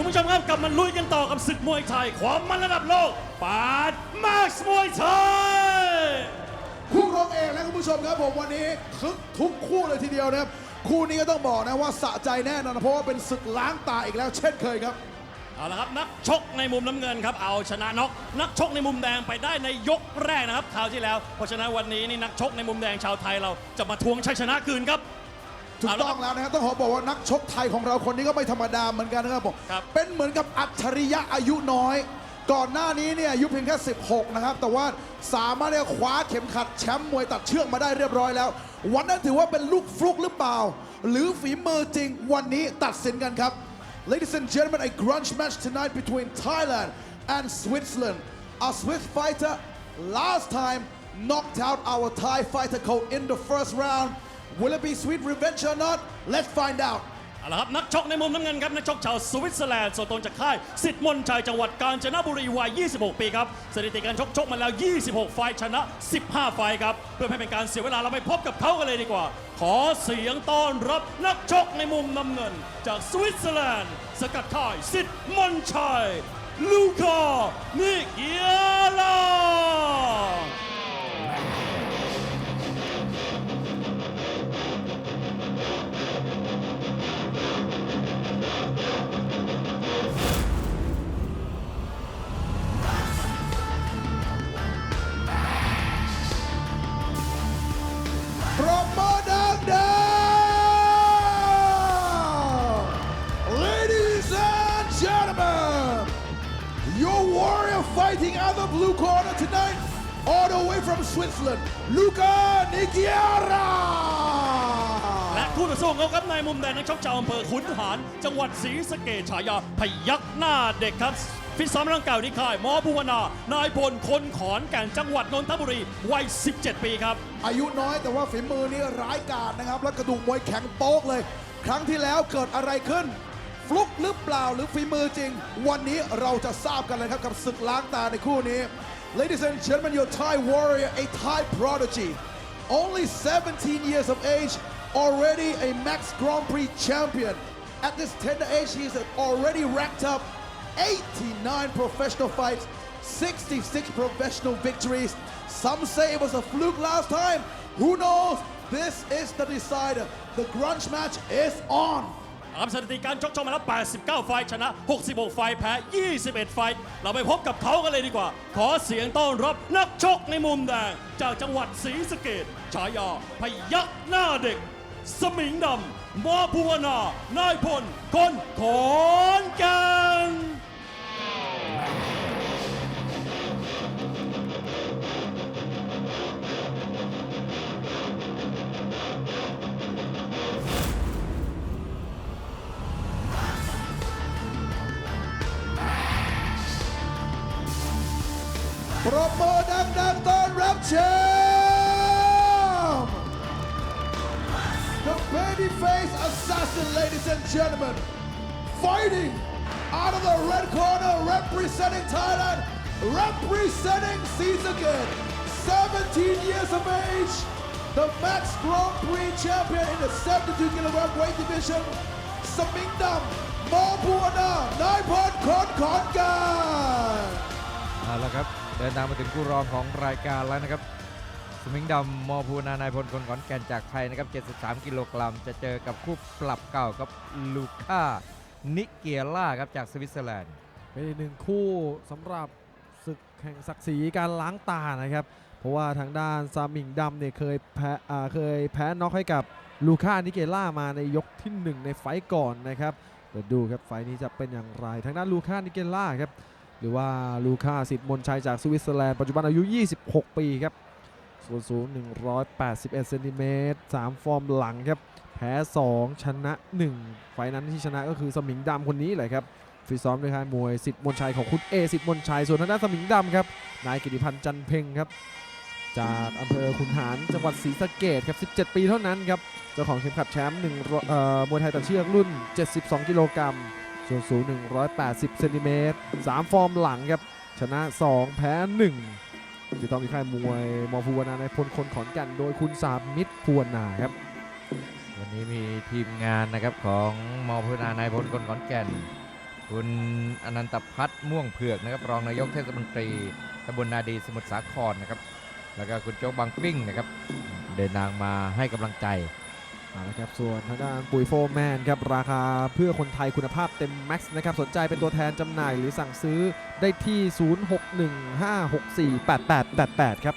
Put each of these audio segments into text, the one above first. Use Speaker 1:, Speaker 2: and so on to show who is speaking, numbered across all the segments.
Speaker 1: คุณผู้ชมครับกลับมาลุยกันต่อกับศึกมวยไทย ความมันระดับโลกปาดมาร์คมวยไทย
Speaker 2: คู่รองเอกและคุณผู้ชมครับผมวันนี้คึกทุกคู่เลยทีเดียวนะครับคู่นี้ก็ต้องบอกนะว่าสะใจแน่นอนนะเพราะว่าเป็นศึกล้างตาอีกแล้วเช่นเคยครับ
Speaker 1: เอาละครับนักชกในมุมน้ำเงินครับเอาชนะน็อกนักชกในมุมแดงไปได้ในยกแรกนะครับคราวที่แล้ว เพราะฉะนั้นวันนี้นี่นักชกในมุมแดงชาวไทยเราจะมาทวงชัยชนะคืนครับ
Speaker 2: ถูกต้องแล้วนะครับต้องขอบอกว่านักชกไทยของเราคนนี้ก็ไม่ธรรมดาเหมือนกันนะครับผม
Speaker 1: ครับ
Speaker 2: เป็นเหมือนกับอัจฉริยะอายุน้อย ก่อนหน้านี้เนี่ยอายุเพียงแค่ 16 นะครับ แต่ว่าสามารถเนี่ยคว้าเข็มขัดแชมป์มวยตัดเชือกมาได้เรียบร้อยแล้ว วันนั้นถือว่าเป็นลูกฟลุกหรือเปล่า หรือฝีมือจริงวันนี้ตัดสินกันครับ Ladies and gentlemen, a grunge match tonight between Thailand and Switzerland. A Swiss fighter last time knocked out our Thai fighter code in the first round. Will it be sweet revenge or not? Let's find out.
Speaker 1: เอาละครับนักชกในมุมน้ำเงินครับนักชกชาวสวิตเซอร์แลนด์ส่วนตรงจากค่ายสิทธิ์มนชัยจังหวัดกาญจนบุรีวัย 26 ปีครับสถิติการชกชกมาแล้ว 26 ไฟล์ชนะ 15 ไฟล์ครับเพื่อไม่เป็นการเสียเวลาเราไปพบกับเขากันเลยดีกว่า ขอเสียงต้อนรับนักชกในมุมน้ำเงิน จากสวิตเซอร์แลนด์สกัดค่ายสิทธิ์มนชัยลูคานิเกียลา
Speaker 2: fighting out the blue corner tonight all the way from Switzerland Luca Nigiara
Speaker 1: และคู่ต่อสู้ของเขาครับในมุมแดงนักชกชาวอำเภอขุนหาร จังหวัดศรีสะเกษฉายาพยักหน้าเด็กครับฟิตซ้อมร่างกายอยู่ที่ค่ายหมอภูวนา นายพลคนขอนแก่นจังหวัดนนทบุรี วัย 17 ปีครับ
Speaker 2: อายุน้อยแต่ว่าฝีมือนี่ร้ายกาจนะครับ และกระดูกมวยแข็งโป๊กเลย ครั้งที่แล้วเกิดอะไรขึ้น ฟลุกหรือเปล่าหรือฝีมือจริง วันนี้เราจะทราบกันเลยครับกับศึกล้างตาในคู่นี้ Ladies and gentlemen your Thai warrior a Thai prodigy only 17 years of age already a Max Grand Prix champion at this tender age he is already racked up 89 professional fights, 66 professional victories. Some say it was a fluke last time. Who knows? This is the decider. The grunge match is on.
Speaker 1: ครับสถิติการชกชกมาแล้ว 89 ไฟล์ชนะ 66 ไฟล์แพ้ 21 ไฟล์เราไปพบกับเขากันเลยดีกว่า ขอเสียงต้อนรับนักชกในมุมแดง จากจังหวัดศรีสะเกดฉายาพยักหน้าเด็ก สมิงดำมอภูวนา นายพล คนขอนแก่น
Speaker 2: ปรบมือดังๆต้อนรับแชมป์ The babyface assassin, ladies and gentlemen, fighting out of the red corner, representing Thailand, representing Sisake, 17 years of age, the Max Grand Prix champion in the 72 kilogram weight division, Samingdam Mopuana, Naipon Kon Kongan.
Speaker 3: เอาละครับ เดินทางมาถึงคู่รองของรายการแล้วนะครับ สมิงดำมอภูนานายพลคนขอนแก่นจากไทยนะครับ 73 กิโลกรัม จะเจอกับคู่ปรับเก่ากับลูค่า นิเกียล่าครับจากสวิตเซอร์แลนด์
Speaker 4: เป็นอีกหนึ่งคู่สำหรับศึกแห่งศักดิ์ศรีการล้างตานะครับ เพราะว่าทางด้านซามิงดำเนี่ยเคยแพ้อ่าเคยแพ้น็อกให้กับลูค่านิเกล่ามาในยกที่ 1 ในไฟก่อนนะครับเดี๋ยวดูครับไฟนี้จะเป็นอย่างไร ทางด้านลูค่านิเกล่าครับ หรือว่าลูค่าสิทธิ์มนชัยจากสวิตเซอร์แลนด์ปัจจุบันอายุ 26 ปีครับ ส่วนสูง 181เซนติเมตร3ฟอร์มหลังครับ แพ้ 2 ชนะ 1 ไฟนั้นที่ชนะก็คือสมิงดำคนนี้แหละครับฟิซ้อมด้วยค่ายมวยสิทธิ์มนชัยของคุณเอสิทธิ์มนชัย ส่วนทางด้านสมิงดำครับ นายกิติพันธ์จันเพ็งครับ จากอำเภอขุนหารจังหวัดศรีสะเกดครับ 17 ปีเท่านั้นครับ เจ้าของเข็มขัดแชมป์หนึ่งเอ่อมวยไทยตัดเชือกรุ่น 72 กิโลกรัม ส่วนสูง 180เซนติเมตร3ฟอร์มหลังครับ ชนะ 2 แพ้ 1 ที่ต้องมีค่ายมวยมอภูวนาในพลคนขอนแก่นโดยคุณสามมิตรภูวนาครับ
Speaker 3: วันนี้มีทีมงานนะครับของมอภูวนานายพลคนขอนแก่น คุณอนันตพัฒน์ม่วงเผือกนะครับรองนายกเทศมนตรีตำบลนาดีสมุทรสาครนะครับ แล้วก็คุณโจ๊กบางปิ้งนะครับ เดินทางมาให้กำลังใจ
Speaker 4: เอาละครับส่วนทางด้านปุ๋ยโฟร์แมนครับราคาเพื่อคนไทยคุณภาพเต็มแม็กซ์นะครับสนใจเป็นตัวแทนจำหน่ายหรือสั่งซื้อได้ที่ 0615648888 ครับ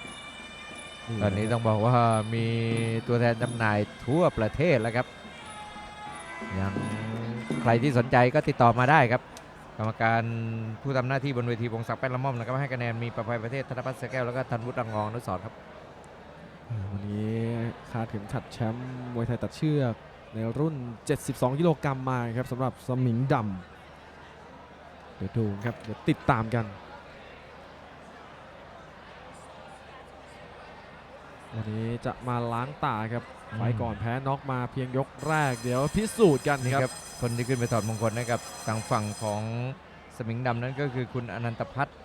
Speaker 3: ตอนนี้ต้องบอกว่ามีตัวแทนจำหน่ายทั่วประเทศแล้วครับยังใครที่สนใจก็ติดต่อมาได้ครับ กรรมการผู้ทำหน้าที่บนเวทีวงศักดิ์แป้นละม่อมนะครับให้คะแนนมีประภัยประเทศธนพัฒน์เสแก้วแล้วก็ธันวุฒิรังงองนุสรครับ
Speaker 4: วันนี้คาดเข็มขัดแชมป์มวยไทยตัดเชือกในรุ่น 72 กิโลกรัมมาครับสำหรับสมิงดำเดี๋ยวดูครับเดี๋ยวติดตามกัน วันนี้จะมาล้างตาครับ
Speaker 3: อืม
Speaker 4: ไฟล์ก่อนแพ้น็อกมาเพียงยกแรก เดี๋ยวพิสูจน์กัน
Speaker 3: นี่
Speaker 4: ค
Speaker 3: ค
Speaker 4: รั
Speaker 3: รับบคนที่ขึ้นไปถอดมงคลให้กับทางฝั่งของสมิงดำนั้นก็คือคุณอนันตพัฒน์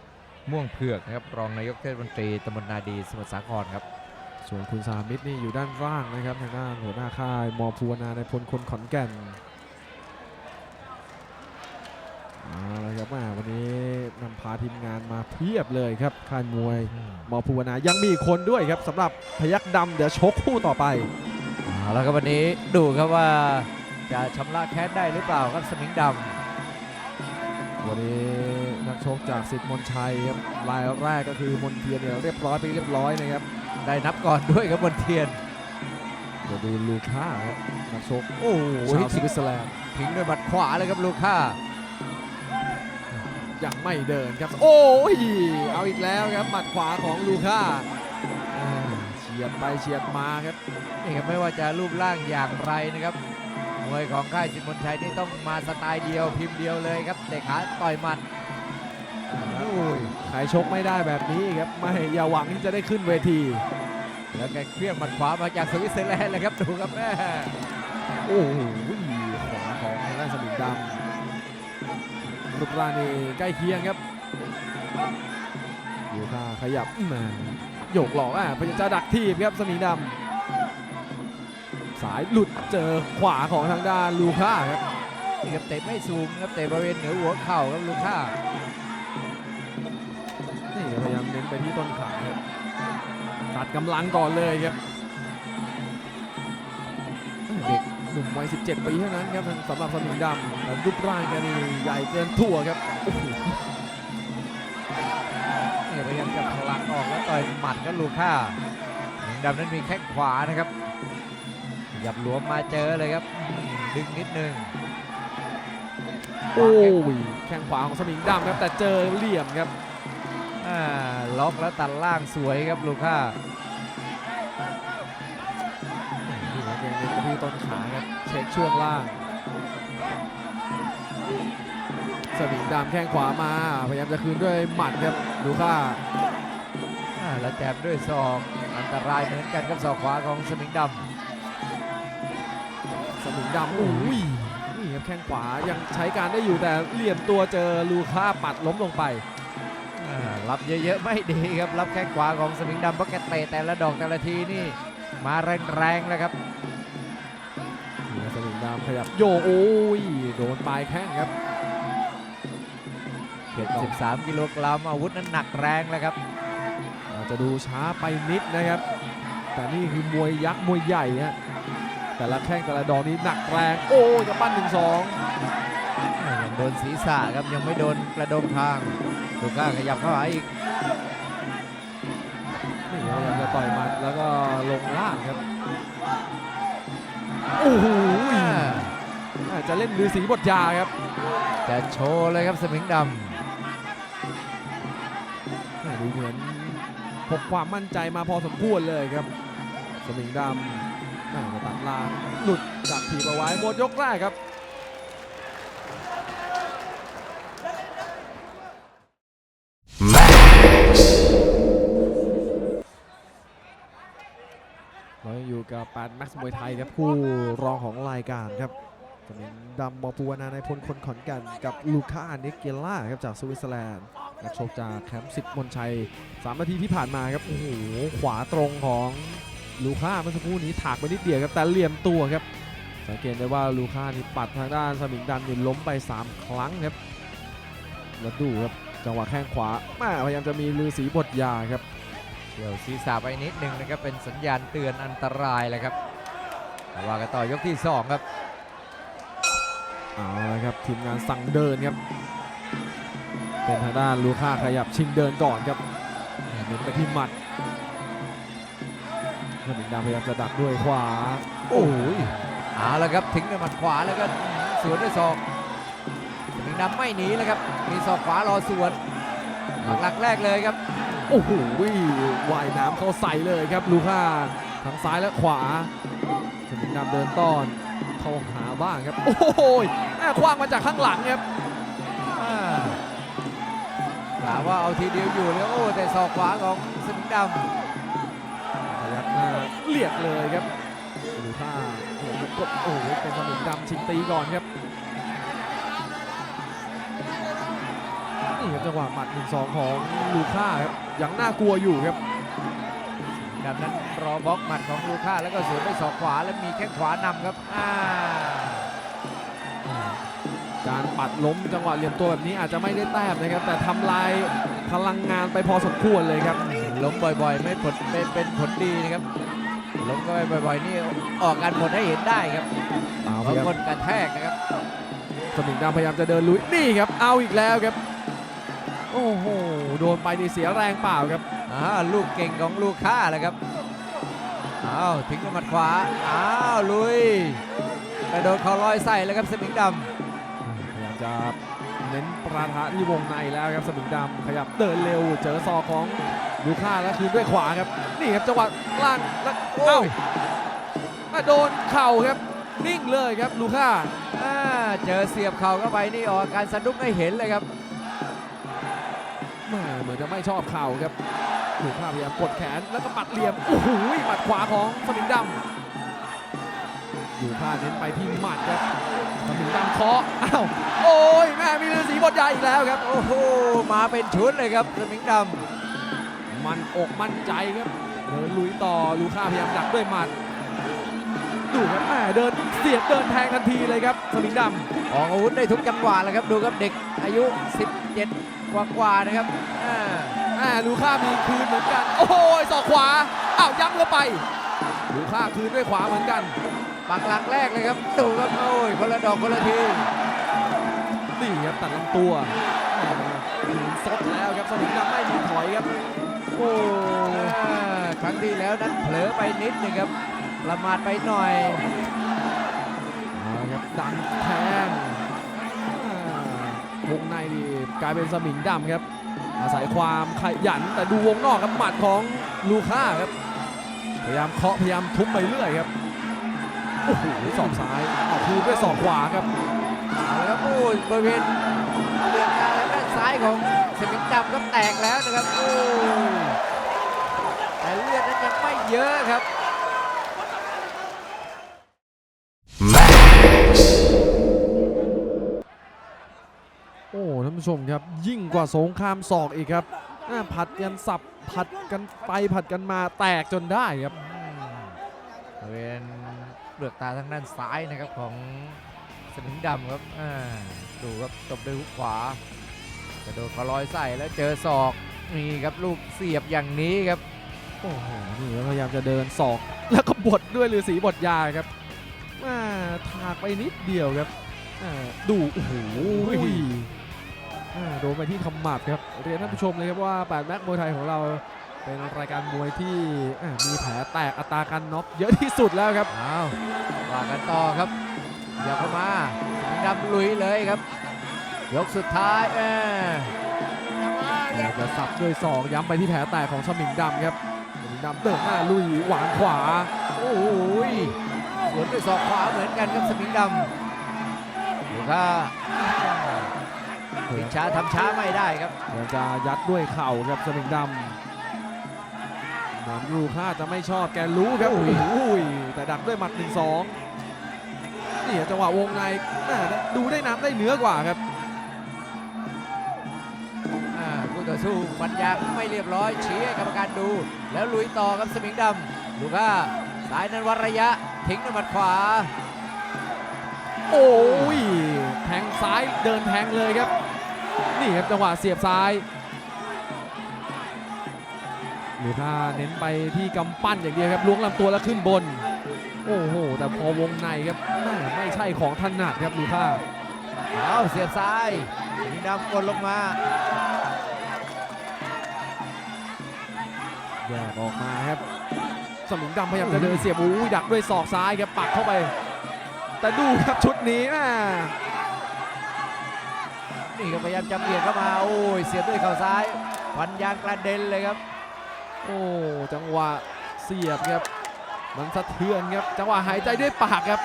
Speaker 3: ม่วงเผือกนะครับรองนายกเทศมนตรีตำบลนาดีสมุทรสาครครับ
Speaker 4: ส่วนคุณสามิตรนี่อยู่ด้านล่างนะครับทางด้านหัวหน้าค่ายมอภูวนาในพลคนขอนแก่นเอาละครับแม่วันนี้นำพาทีมงานมาเพียบเลยครับค่ายมวยมอภูวนายังมีอีกคนด้วยครับสำหรับพยักดำเดี๋ยวชกคู่ต่อไป
Speaker 3: เอาแล้วก็วันนี้ดูครับว่าจะชำระแค้นได้หรือเปล่าครับสมิงด
Speaker 4: วันนี้นักชกจากสิทธิ์มนชัยครับรายแรกก็คือมนเทียนเนี่ยเรียบร้อยไปเรียบร้อยนะครับำ
Speaker 3: ได้นับก่อนด้วยครับบนเทียน
Speaker 4: เดี๋ยวดูลูค่าครับนักชก
Speaker 3: โอ้โห
Speaker 4: ชาวสวิตเซอร์แลนด์
Speaker 3: ทิ้งด้วยหมัดขวาเลยครับลูค่า
Speaker 4: ยังไม่เดินครับ โอ้ยเอาอีกแล้วครับหมัดขวาของลูค่าอ่าเฉียดไปเฉียดมาครับ
Speaker 3: นี่ครับไม่ว่าจะรูปร่างอย่างไรนะครับมวยของค่ายสิทธิ์มนชัยนี่ต้องมาสไตล์เดียวพิมพ์เดียวเลยครับเตะขาต่อยหมัดโอ้ย
Speaker 4: ใค รชกไม่ได้แบบนี้ครับไม่อย่าหวังที่จะได้ขึ้นเวที
Speaker 3: แล้วแกเคลื่อนหมัดขวามาจากสวิตเซอร์แลนด์เลยครับดูครับแม่
Speaker 4: โอ้โหขวาของทางด้านสมิงดำรูปร่างนี่ใกล้เคียงครับดูท่าขยับมาโยกหลอกอะพยายามจะดักทีบครับสมิงดำสายหลุดเจอขวาของทางด้านลูค่าครับ
Speaker 3: นี่ครับเตะไม่สูงครับเตะบริเวณเหนือหัวเข่าครับลูค่า
Speaker 4: ไปที่ต้นขาครับตัดกำลังก่อนเลยครับเด็กหนุ่มวัย 17 ปีเท่านั้นครับสำหรับสมิงดำแต่รูปร่างแกนี่ใหญ่เกินทั่วครับโอ้โห
Speaker 3: นี่พยายามจะผลักออกแล้วต่อยหมัดก็ลูค่าหญิงดำนั้นมีแข้งขวานะครับขยับหลวมมาเจอเลยครับอืมดึงนิดนึง
Speaker 4: โอ้ยแข้งขวาของสมิงดำครับแต่เจอเหลี่ยมครับ
Speaker 3: อ่า ล็อกแล้วตัดล่างสวยครับลูค่า
Speaker 4: นี่ครับยังเน้นไปที่ต้นขาครับเช็คช่วงล่าง สมิงดำแข้งขวามา พยายามจะคืนด้วยหมัดครับดูค่า
Speaker 3: อ่าแล้วแจบด้วยศอกอันตรายเหมือนกันครับศอกขวาของสมิงด
Speaker 4: สมิงดำโอ้ยนี่ครับแข้งขวายังใช้การได้อยู่แต่เหลี่ยมตัวเจอลูค่าปัดล้มลงไปำ
Speaker 3: อ่า รับเยอะๆไม่ดีครับ รับแข้งขวาของสมิงดำเพราะแกเตะแต่ละดอกแต่ละทีนี่มาแรงๆแล้วครับ
Speaker 4: นี่ครับสมิงดำขยับโยกโอ้ยโดนปลายแข้งครับ
Speaker 3: เจ็ดสิบสามกิโลกรัมอาวุธนั้นหนักแรงแล้วครับ
Speaker 4: อาจจะดูช้าไปนิดนะครับ แต่นี่คือมวยยักษ์มวยใหญ่ฮะแต่ละแข้งแต่ละดอกนี้หนักแรง โอ้ยกับปั้นหนึ่งสอง
Speaker 3: ยังโดนศีรษะครับยังไม่โดนกระโดงคาง ลูก้าขยับเข้าหาอีก
Speaker 4: นี่พยายามจะต่อยหมัดแล้วก็ลงล่างครับโอ้โหอาจจะเล่นลือสีบทยาครับ
Speaker 3: จะโชว์เลยครับสมิงด
Speaker 4: ดูเหมือนพกความมั่นใจมาพอสมควรเลยครับ สมิงดำน่าจะตัดล่างหลุดจับถีบเอาไว้หมดยกแรกครับ เรายังอยู่กับปานแม็กซ์มวยไทยครับผู้รองของรายการครับสมิงดำมอปูวานาในพลคนขอนแก่นกับลูค่านิเกล่าครับจากสวิตเซอร์แลนด์นักชกจากแคมป์สิบมนชัย3นาทีที่ผ่านมาครับโอ้โหขวาตรงของลูค่าเมื่อสักครู่นี้ถากไปนิดเดียวครับแต่เหลี่ยมตัวครับ สังเกตได้ว่าลูค่านี่ปัดทางด้านสมิงดำนี่ล้มไป 3 ครั้งครับแล้วดูครับจังหวะแข้งขวาแม่พยายามจะมีลือสีบทยาครับ
Speaker 3: เฉียวศีรษะไปนิดนึงนะครับเป็นสัญญาณเตือนอันตรายเลยครับแต่ว่ากันต่อยกที่ 2 ครับ
Speaker 4: เอาละครับทีมงานสั่งเดินครับ เป็นทางด้านลูค่าขยับชิงเดินก่อนครับเน้นไปที่หมัดสมิงดำพยายามจะดักด้วยขวา โอ้ย
Speaker 3: เอาละครับทิ้งด้วยหมัดขวาแล้วก็สวนด้วยศอกสมิงดำไม่หนีแล้วครับมีศอกขวารอสวนปักหลักแรกเลยครับ
Speaker 4: โอ้โหว่ายน้ำเข้าใส่เลยครับลูค่าทั้งซ้ายและขวาสมิงดำเดินต้อนเข้าหาบ้างครับ โอ้โหแม่คว้างมาจากข้างหลังครับ
Speaker 3: อ่าถามว่าเอาทีเดียวอยู่เลยโอ้แต่ศอกขวาของสมิงด
Speaker 4: พยักหน้าเลียดเลยครับดูท่าโอ้โหกดโอ้โหเป็นสมิงดำชิงตีก่อนครับ จังหวะหมัด1 2 ของลูค่าครับยังน่ากลัวอยู่ครับำ
Speaker 3: ดำนั้นรอบล็อกหมัดของลูค่าแล้วก็สวนด้วยศอกขวาแล้วมีแข้งขวานำครับอ่า
Speaker 4: การปัดล้มจังหวะเหลี่ยมตัวแบบนี้อาจจะไม่ได้แต้มนะครับ แต่ทำลายพลังงานไปพอสมควรเลยครับ
Speaker 3: ล้มบ่อยๆ ไม่ผลไม่เป็นผลดีนะครับล้มก็ไปบ่อยๆ นี่ออกการผลให้เห็นได้ครับ
Speaker 4: เอาพ
Speaker 3: บาง
Speaker 4: ยายาม
Speaker 3: คนกระแทกนะครับ
Speaker 4: สมิงดำพยายามจะเดินลุยนี่ครับเอาอีกแล้วครับ โอ้โห โดนไปนี่เสียแรงเปล่าครับ
Speaker 3: อ่าลูกเก่งของลูกค้าแหละครับ อ้าวทิ้งด้วยหมัดขวา อ้าวลุยกระโดดเข่าลอยใส่แล้วครับสมิงด
Speaker 4: พยายามจะเน้นประทะที่วงในแล้วครับสมิงดำขยับเดินเร็ว เจอศอกของลูค่าแล้วคืนด้วยขวาครับ นี่ครับจังหวะล่างแล้วำโอ้ยมาโดนเข่าครับ นิ่งเลยครับลูค่า
Speaker 3: อ่าเจอเสียบเข่าเข้าไปนี่ออกอาการสะดุ้งให้เห็นเลยครับ
Speaker 4: แหม่เหมือน จะไม่ชอบเข่าครับลูค่าพยายามกดแขนแล้วก็ปัดเหลี่ยมโอ้โหหมัดขวาของสมิงดำลูค่าเน้นไปที่หมัดครับสมิงดำเคาะอ้าวโอ้ยแม่มีฤาษีบทใหญ่อีกแล้วครับ
Speaker 3: โอ้โหมาเป็นชุดเลยครับสมิงด
Speaker 4: มันอกมั่นใจครับเดินลุยต่อลูค่าพยายามดักด้วยหมัดดูครับแม่เดินเสียบเดินแทงทันทีเลยครับสมิงดำำ
Speaker 3: ออกอาวุธได้ทุกจังหวะเลยครับดูครับเด็กอายุ 17 กว่าๆนะครับอ่า
Speaker 4: อ่าลูค่ามีคืนเหมือนกัน โอ้โหศอกขวาอ้าวย้ำเข้าไปลูค่าคืนด้วยขวาเหมือนกัน
Speaker 3: ปักหลักแรกเลยครับดูครับโอ้ยคนละดอกคนละที
Speaker 4: นี่ครับตัดลำตัวอ่าคืนสดแล้วครับสมิงดำไม่มีถอยครับโอ้
Speaker 3: อ่าครั้งที่แล้วนั้นเผลอไปนิดหนึงครับประมาทไปหน่อย
Speaker 4: เอาละครับดันแทงอ่า วงในนี่กลายเป็นสมิงดำครับ อาศัยความขยันแต่ดูวงนอกครับหมัดของลูค่าครับ พยายามเคาะพยายามทุบไปเรื่อยครับโอ้โหสองซ้ายเอาคืนด้วยสองขวาครับ
Speaker 3: เอาละครับโอ้ยบริเวณเลือดตาและด้านซ้ายของสมิงดำก็แตกแล้วนะครับโอ้แต่เลือดนั้นยังไม่เยอะครับ
Speaker 4: ชมครับ ยิ่งกว่าสงครามศอกอีกครับอ่าผัดกันสับผัดกันไปผัดกันมาแตกจนได้ครับ
Speaker 3: บริเวณเปลือกตาทางด้านซ้ายนะครับของสมิงดำครับอ่าดูครับตบด้วยฮุกขวากระโดดเขาลอยใส่แล้วเจอศอกนี่ครับลูกเสียบอย่างนี้ครับ
Speaker 4: โอ้โหนี่พยายามจะเดินศอก แล้วก็บดด้วยฤาษีบดยาครับอ่าถากไปนิดเดียวครับอ่าดูโอ้โหอ่า โดนไปที่ขมับครับ เรียนท่านผู้ชมเลยครับว่า8แม็กมวยไทยของเราเป็นรายการมวยที่อ่ามีแผลแตกอัตราการน็อกเยอะที่สุดแล้วครับ
Speaker 3: อ้าวว่ากันต่อครับเดี๋ยวเข้ามาสมิงดำลุยเลยครับ ยกสุดท้ายเออ
Speaker 4: อยากจะสับด้วยศอกย้ำไปที่แผลแตกของสมิงดำครับสมิงดำเดินหน้าลุยวางขวา
Speaker 3: โอ้ยสวนด้วยศอกขวาเหมือนกันครับสมิงดำดูค่ะ ผิดช้าทำช้าไม่ได้ครับ
Speaker 4: เดี๋ยวจะยัดด้วยเข่าครับสมิงดำเหมือนรูค่าจะไม่ชอบแกรู้ครับ
Speaker 3: โอ้
Speaker 4: โอ้
Speaker 3: ย
Speaker 4: โหแต่ดักด้วยหมัด1 2นี่จังหวะวงในแม่ดูได้น้ำได้เนื้อกว่าครับ
Speaker 3: อ่าคู่ต่อสู้ฟันยางไม่เรียบร้อยชี้ให้กรรมการดู แล้วลุยต่อครับสมิงดำดูค่ะสายนั้นวัดระยะทิ้งด้วยหมัดขวา
Speaker 4: โอ้ยแทงซ้ายเดินแทงเลยครับ นี่ครับจังหวะเสียบซ้ายลูค่าเน้นไปที่กำปั้นอย่างเดียวครับล้วงลำตัวแล้วขึ้นบน โอ้โห แต่พอวงในครับแม่ไม่ใช่ของถนัดครับลูค่า
Speaker 3: เอาเสียบซ้ายสมิงดำกดลงมา
Speaker 4: แยกออกมาครับ สมิงดำพยายามจะเดินเสียบอู้ยดักด้วยศอกซ้ายครับปักเข้าไป แต่ดูครับชุดนี้แม่
Speaker 3: นี่ก็พยายามจะเปลี่ยนเข้ามาโอ้ยเสียบด้วยเข่าซ้ายฟันยางกระเด็นเลยครับ
Speaker 4: โอ้จังหวะเสียบครับ มันสะเทือนครับ จังหวะหายใจด้วยปากครับ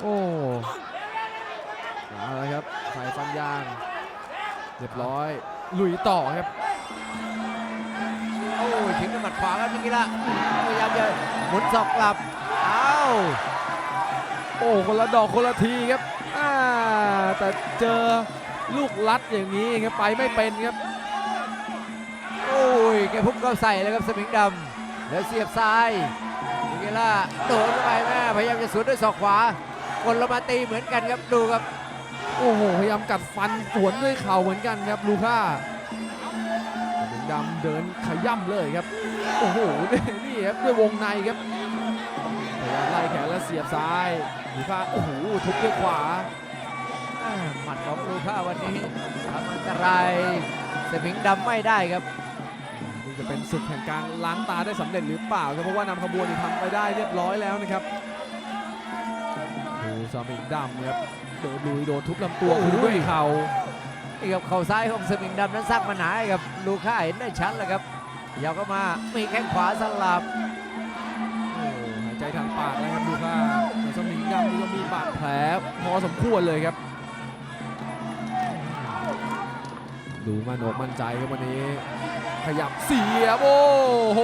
Speaker 4: โอ้เอาละครับใส่ฟันยางเรียบร้อยลุยต่อครับ
Speaker 3: โอ้ยถึงกับหมัดขวาครับเมื่อกี้ละพยายามจะหมุนศอกกลับอ้าว
Speaker 4: โอ้คนละดอกคนละทีครับอ่าแต่เจอ ลูกลัดอย่างนี้ครับไปไม่เป็นครับ
Speaker 3: โอ้ยแกพุ่งเข้าใส่เลยครับสมิงดำแล้วเสียบซ้ายมิเกล่าโดนเข้าไปแม่พยายามจะสวนด้วยศอกขวากดลงมาตีเหมือนกันครับดูครับ
Speaker 4: โอ้โหพยายามกัดฟันสวนด้วยเข่าเหมือนกันครับลูค่าหนึ่งดำเดินขย่ำเลยครับ โอ้โหนี่นี่ครับด้วยวงในครับพยายามไล่แขนแล้วเสียบซ้ายลูค่าโอ้โหทุบด้วยขวา
Speaker 3: หมัดของลูค่าวันนี้ทำอันตรายสมิงดำไม่ได้ครับ
Speaker 4: นี่จะเป็นศึกแห่งการล้างตาได้สำเร็จหรือเปล่าครับเพราะว่านำขบวนนี่ทำไปได้เรียบร้อยแล้วนะครับดูสมิงดำครับโดนลุยโดนทุบลำตัว
Speaker 3: โอ้โห
Speaker 4: คืนด้วยเข่า
Speaker 3: นี่ครับเข่าซ้ายของสมิงดำนั้นสร้างปัญหาให้กับลูค่าเห็นได้ชัดเลยครับยาวเข้ามามีแข้งขวาสลับ
Speaker 4: โอ้หายใจทางปากแล้วครับดูค่ะแต่สมิงดำนี่ก็มีบาดแผลพอสมควรเลยครับ ดูมันอกมั่นใจครับวันนี้ ขยับเสียบโอ้โห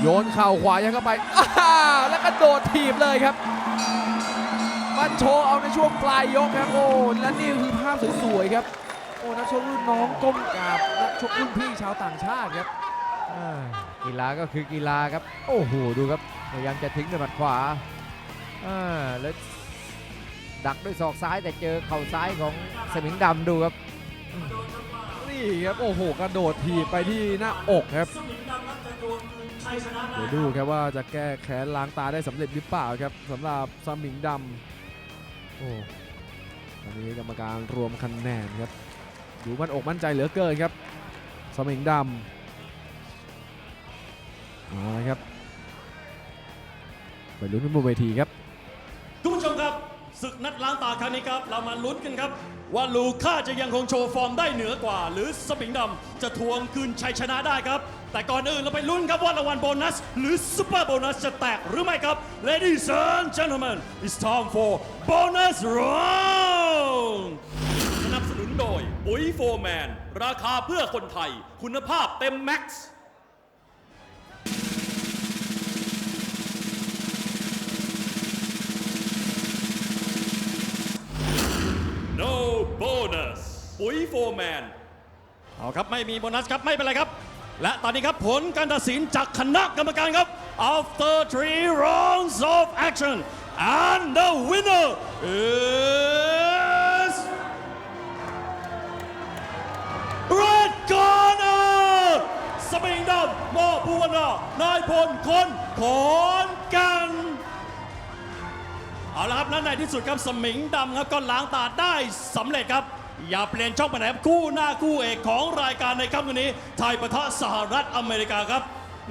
Speaker 4: โยนเข่าขวายังเข้าไปอ้าแล้วก็โดดถีบเลยครับมันโชว์เอาในช่วงปลายยกครับโอ้และนี่คือภาพสวยๆครับโอ้นักชกรุ่นน้องก้มกราบนักชกรุ่นพี่ชาวต่างชาติครับ
Speaker 3: กีฬาก็คือกีฬาครับ โอ้โหดูครับพยายามจะทิ้งด้วยหมัดขวาอ่าแล้ว ดักด้วยศอกซ้ายแต่เจอเข่าซ้ายของสมิงดำดูครับ
Speaker 4: นี่ครับโอ้โหกระโดดถีบไปที่หน้าอกครับเดี๋ยวดูครับว่าจะแก้แค้นล้างตาได้สำเร็จหรือเปล่าครับสำหรับสมิงดำโอ้ตอนนี้กรรมการรวมคะแนนครับดูมันอกมั่นใจเหลือเกินครับสมิงดำเอาละครับไปลุ้นกันบนเวทีครับ
Speaker 1: คุณผู้ชมครับ ศึกนัดล้างตาครั้งนี้ครับ เรามาลุ้นกันครับ ว่าลูค่าจะยังคงโชว์ฟอร์มได้เหนือกว่า หรือสมิงดำจะทวงคืนชัยชนะได้ครับ แต่ก่อนอื่นเราไปลุ้นครับว่ารางวัลโบนัส หรือซูเปอร์โบนัสจะแตกหรือไม่ครับ Ladies and gentlemen it's time for bonus round สนับสนุนโดยปุ๋ยโฟร์แมนราคาเพื่อคนไทย คุณภาพเต็มแม็กซ์ ปุ๋ยโฟร์แมนเอาครับไม่มีโบนัสครับไม่เป็นไรครับ และตอนนี้ครับผลการตัดสินจากคณะกรรมการครับ after three rounds of action and the winner is red corner สมิงดำมอภูวนานายพลคนขอนกันเอาละครับและในที่สุดครับสมิงดำครับก็ล้างตาได้สำเร็จครับ อย่าเปลี่ยนช่องไปไหนครับคู่หน้าคู่เอกของรายการในค่ำวันนี้ ไทยปะทะสหรัฐอเมริกาครับ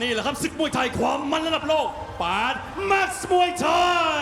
Speaker 1: นี่แหละครับศึกมวยไทยความมันระดับโลกปาดแม็กซ์มวยไทย